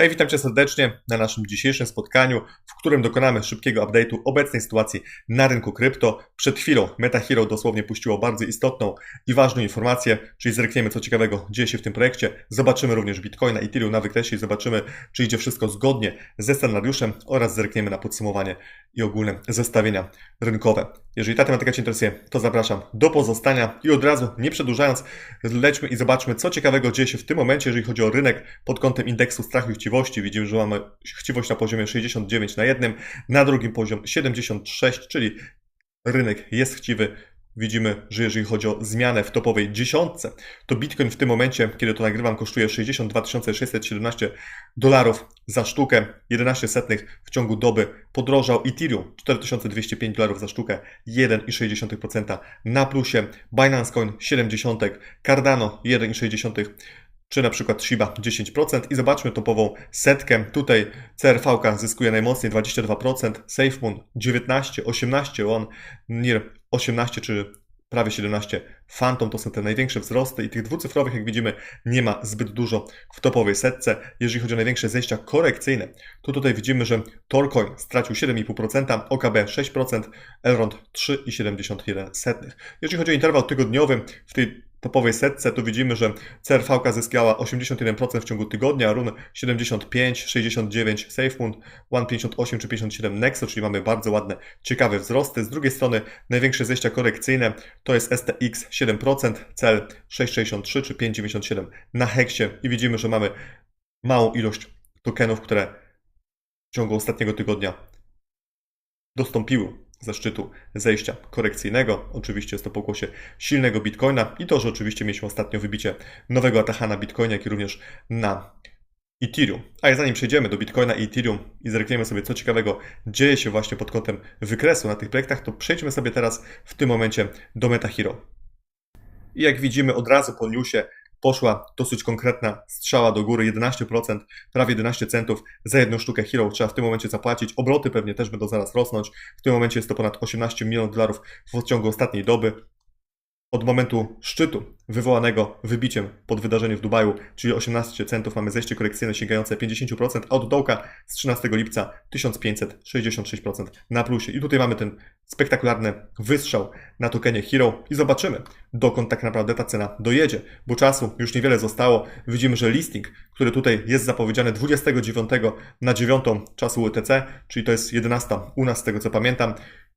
Hej, witam Cię serdecznie na naszym dzisiejszym spotkaniu, w którym dokonamy szybkiego update'u obecnej sytuacji na rynku krypto. Przed chwilą MetaHero dosłownie puściło bardzo istotną i ważną informację, czyli zerkniemy co ciekawego dzieje się w tym projekcie. Zobaczymy również Bitcoina i Ethereum na wykresie i zobaczymy, czy idzie wszystko zgodnie ze scenariuszem oraz zerkniemy na podsumowanie i ogólne zestawienia rynkowe. Jeżeli ta tematyka Cię interesuje, to zapraszam do pozostania i od razu, nie przedłużając, lećmy i zobaczmy, co ciekawego dzieje się w tym momencie, jeżeli chodzi o rynek pod kątem indeksu strachu i chciwości. Widzimy, że mamy chciwość na poziomie 69 na jednym, na drugim poziom 76, czyli rynek jest chciwy. Widzimy, że jeżeli chodzi o zmianę w topowej dziesiątce, to Bitcoin w tym momencie, kiedy to nagrywam, kosztuje 62 617 dolarów za sztukę, 11 setnych w ciągu doby podrożał Ethereum 4205 dolarów za sztukę, 1,6% na plusie, Binance Coin 70, Cardano 1,6 czy na przykład Shiba 10% i zobaczmy topową setkę. Tutaj CRV zyskuje najmocniej 22%, SafeMoon 19, 18, on NIR 18 czy prawie 17. Phantom to są te największe wzrosty i tych dwucyfrowych, jak widzimy, nie ma zbyt dużo w topowej setce. Jeżeli chodzi o największe zejścia korekcyjne, to tutaj widzimy, że Torcoin stracił 7,5%, OKB 6%, Elrond 3,71%. Jeżeli chodzi o interwał tygodniowy, w tej topowej setce, to widzimy, że CRV zyskała 81% w ciągu tygodnia, RUN 75, 69 SafeMoon, 158 czy 57 Nexo, czyli mamy bardzo ładne, ciekawe wzrosty. Z drugiej strony największe zejścia korekcyjne to jest STX 7%, cel 6,63 czy 5,97 na heksie i widzimy, że mamy małą ilość tokenów, które w ciągu ostatniego tygodnia dostąpiły ze szczytu zejścia korekcyjnego. Oczywiście jest to pokłosie silnego Bitcoina i to, że oczywiście mieliśmy ostatnio wybicie nowego atacha na Bitcoinie, jak i również na Ethereum. A zanim przejdziemy do Bitcoina i Ethereum i zerkniemy sobie, co ciekawego dzieje się właśnie pod kątem wykresu na tych projektach, to przejdźmy sobie teraz w tym momencie do MetaHero. I jak widzimy od razu po newsie poszła dosyć konkretna strzała do góry, 11%, prawie 11 centów za jedną sztukę Hero trzeba w tym momencie zapłacić. Obroty pewnie też będą zaraz rosnąć. W tym momencie jest to ponad 18 milionów dolarów w ciągu ostatniej doby. Od momentu szczytu wywołanego wybiciem pod wydarzenie w Dubaju, czyli 18 centów, mamy zejście korekcyjne sięgające 50%, a od dołka z 13 lipca 1566% na plusie. I tutaj mamy ten spektakularny wystrzał na tokenie Hero i zobaczymy, dokąd tak naprawdę ta cena dojedzie, bo czasu już niewiele zostało. Widzimy, że listing, który tutaj jest zapowiedziany 29 na 9 czasu UTC, czyli to jest 11 u nas z tego co pamiętam,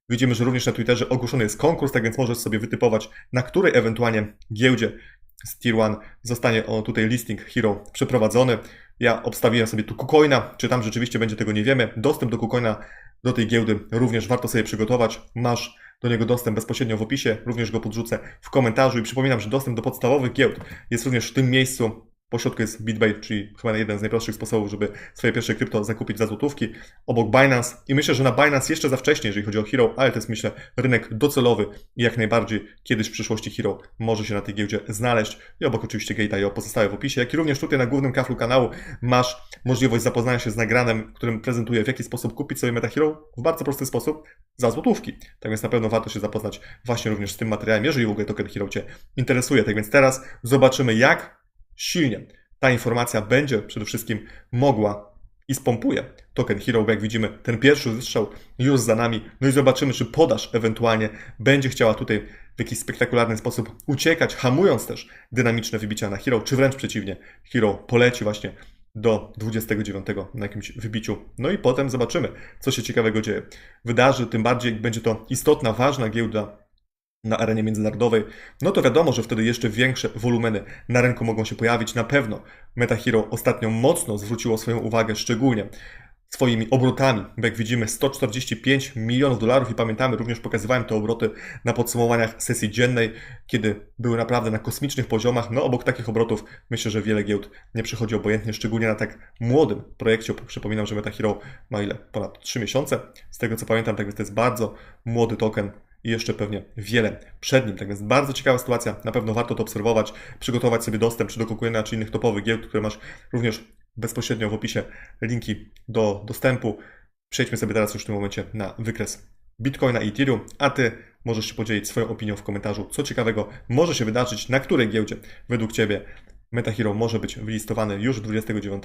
Widzimy, że również na Twitterze ogłoszony jest konkurs, tak więc możesz sobie wytypować, na której ewentualnie giełdzie z Tier 1 zostanie on tutaj listing Hero przeprowadzony. Ja obstawiłem sobie tu KuCoina, czy tam rzeczywiście będzie tego nie wiemy. Dostęp do KuCoina, do tej giełdy również warto sobie przygotować. Masz do niego dostęp bezpośrednio w opisie, również go podrzucę w komentarzu i przypominam, że dostęp do podstawowych giełd jest również w tym miejscu po środku jest BitBay, czyli chyba jeden z najprostszych sposobów, żeby swoje pierwsze krypto zakupić za złotówki. Obok Binance. I myślę, że na Binance jeszcze za wcześnie, jeżeli chodzi o Hero, ale to jest myślę rynek docelowy i jak najbardziej kiedyś w przyszłości Hero może się na tej giełdzie znaleźć. I obok oczywiście Gate.io pozostałe w opisie, jak i również tutaj na głównym kaflu kanału masz możliwość zapoznania się z nagranem, którym prezentuję w jaki sposób kupić sobie MetaHero w bardzo prosty sposób za złotówki. Tak więc na pewno warto się zapoznać właśnie również z tym materiałem, jeżeli w ogóle token Hero Cię interesuje. Tak więc teraz zobaczymy jak silnie. Ta informacja będzie przede wszystkim mogła i spompuje token Hero, bo jak widzimy, ten pierwszy wystrzał już za nami. No i zobaczymy, czy podaż ewentualnie będzie chciała tutaj w jakiś spektakularny sposób uciekać, hamując też dynamiczne wybicia na Hero, czy wręcz przeciwnie, Hero poleci właśnie do 29 na jakimś wybiciu. No i potem zobaczymy, co się ciekawego dzieje. Wydarzy, tym bardziej będzie to istotna, ważna giełda na arenie międzynarodowej, no to wiadomo, że wtedy jeszcze większe wolumeny na rynku mogą się pojawić. Na pewno MetaHero ostatnio mocno zwróciło swoją uwagę, szczególnie swoimi obrotami, bo jak widzimy 145 milionów dolarów i pamiętamy, również pokazywałem te obroty na podsumowaniach sesji dziennej, kiedy były naprawdę na kosmicznych poziomach. No obok takich obrotów myślę, że wiele giełd nie przychodzi obojętnie, szczególnie na tak młodym projekcie. Przypominam, że MetaHero ma ile? Ponad 3 miesiące. Z tego co pamiętam, tak więc to jest bardzo młody token, i jeszcze pewnie wiele przed nim. Tak więc bardzo ciekawa sytuacja, na pewno warto to obserwować, przygotować sobie dostęp czy do Kukuena, czy innych topowych giełd, które masz również bezpośrednio w opisie linki do dostępu. Przejdźmy sobie teraz już w tym momencie na wykres Bitcoina i Ethereum, a Ty możesz się podzielić swoją opinią w komentarzu, co ciekawego może się wydarzyć, na której giełdzie według Ciebie MetaHero może być wylistowany już 29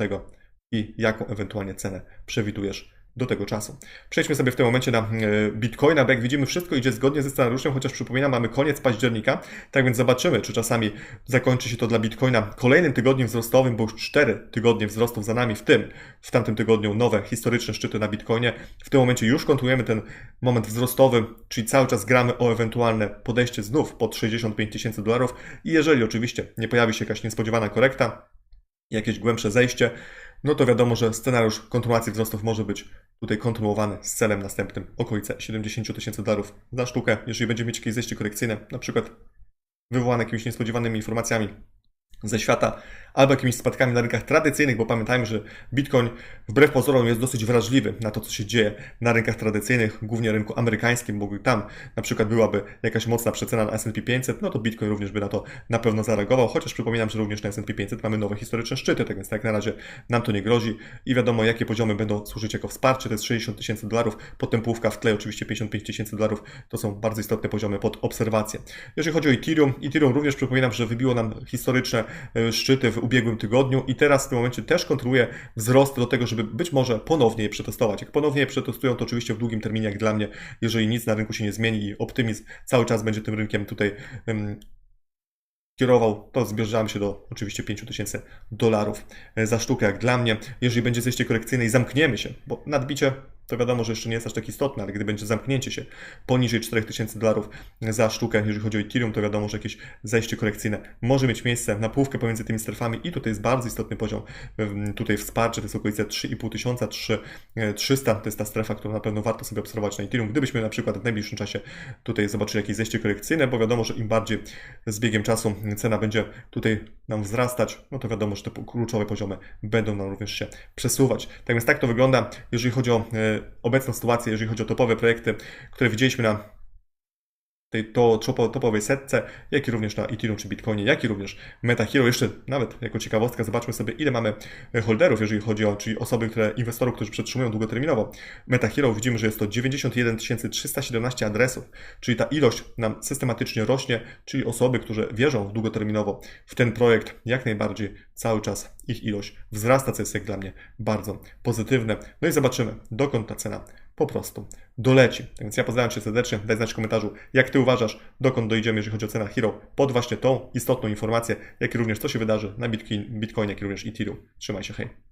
i jaką ewentualnie cenę przewidujesz do tego czasu. Przejdźmy sobie w tym momencie na e, Bitcoina, bo jak widzimy, wszystko idzie zgodnie ze scenariuszem, chociaż przypominam, mamy koniec października, tak więc zobaczymy, czy czasami zakończy się to dla Bitcoina kolejnym tygodniem wzrostowym, bo już 4 tygodnie wzrostów za nami, w tym w tamtym tygodniu nowe historyczne szczyty na Bitcoinie. W tym momencie już kontynuujemy ten moment wzrostowy, czyli cały czas gramy o ewentualne podejście znów pod 65 tysięcy dolarów i jeżeli oczywiście nie pojawi się jakaś niespodziewana korekta, jakieś głębsze zejście, no to wiadomo, że scenariusz kontynuacji wzrostów może być tutaj kontynuowany z celem następnym okolice 70 tysięcy dolarów za sztukę. Jeżeli będziemy mieć jakieś zejście korekcyjne, na przykład wywołane jakimiś niespodziewanymi informacjami ze świata, albo jakimiś spadkami na rynkach tradycyjnych, bo pamiętajmy, że Bitcoin wbrew pozorom jest dosyć wrażliwy na to, co się dzieje na rynkach tradycyjnych, głównie rynku amerykańskim, bo tam na przykład byłaby jakaś mocna przecena na S&P 500, no to Bitcoin również by na to na pewno zareagował, chociaż przypominam, że również na S&P 500 mamy nowe historyczne szczyty, tak więc tak na razie nam to nie grozi i wiadomo, jakie poziomy będą służyć jako wsparcie, to jest 60 tysięcy dolarów, potem półka w tle oczywiście 55 tysięcy dolarów, to są bardzo istotne poziomy pod obserwację. Jeżeli chodzi o Ethereum, Ethereum również przypominam, że wybiło nam historyczne e, szczyty w ubiegłym tygodniu, i teraz w tym momencie też kontroluje wzrost do tego, żeby być może ponownie je przetestować. Jak ponownie je przetestują, to oczywiście w długim terminie, jak dla mnie, jeżeli nic na rynku się nie zmieni i optymizm cały czas będzie tym rynkiem tutaj um, kierował, to zbliżamy się do oczywiście 5000 dolarów e, za sztukę, jak dla mnie. Jeżeli będzie zejście korekcyjne i zamkniemy się, bo nadbicie to wiadomo, że jeszcze nie jest aż tak istotne, ale gdy będzie zamknięcie się poniżej 4000 dolarów za sztukę, jeżeli chodzi o Ethereum, to wiadomo, że jakieś zejście korekcyjne może mieć miejsce na półkę pomiędzy tymi strefami i tutaj jest bardzo istotny poziom tutaj wsparcie, to jest okolice 3500, 300, to jest ta strefa, którą na pewno warto sobie obserwować na Ethereum, gdybyśmy na przykład w najbliższym czasie tutaj zobaczyli jakieś zejście korekcyjne, bo wiadomo, że im bardziej z biegiem czasu cena będzie tutaj nam wzrastać, no to wiadomo, że te kluczowe poziomy będą nam również się przesuwać. Tak więc tak to wygląda, jeżeli chodzi o e, obecną sytuację, jeżeli chodzi o topowe projekty, które widzieliśmy na tej to, topowej setce, jak i również na Ethereum czy Bitcoinie, jak i również MetaHero. Jeszcze nawet jako ciekawostka zobaczmy sobie, ile mamy holderów, jeżeli chodzi o, czyli osoby, które, inwestorów, którzy przetrzymują długoterminowo. MetaHero widzimy, że jest to 91 317 adresów, czyli ta ilość nam systematycznie rośnie, czyli osoby, które wierzą długoterminowo w ten projekt, jak najbardziej cały czas ich ilość wzrasta, co jest jak dla mnie bardzo pozytywne. No i zobaczymy, dokąd ta cena po prostu doleci. Tak więc ja pozdrawiam Cię serdecznie, daj znać w komentarzu, jak Ty uważasz, dokąd dojdziemy, jeżeli chodzi o cenę Hero, pod właśnie tą istotną informację, jak i również co się wydarzy na Bitcoin, Bitcoin jak i również Ethereum. Trzymaj się, hej!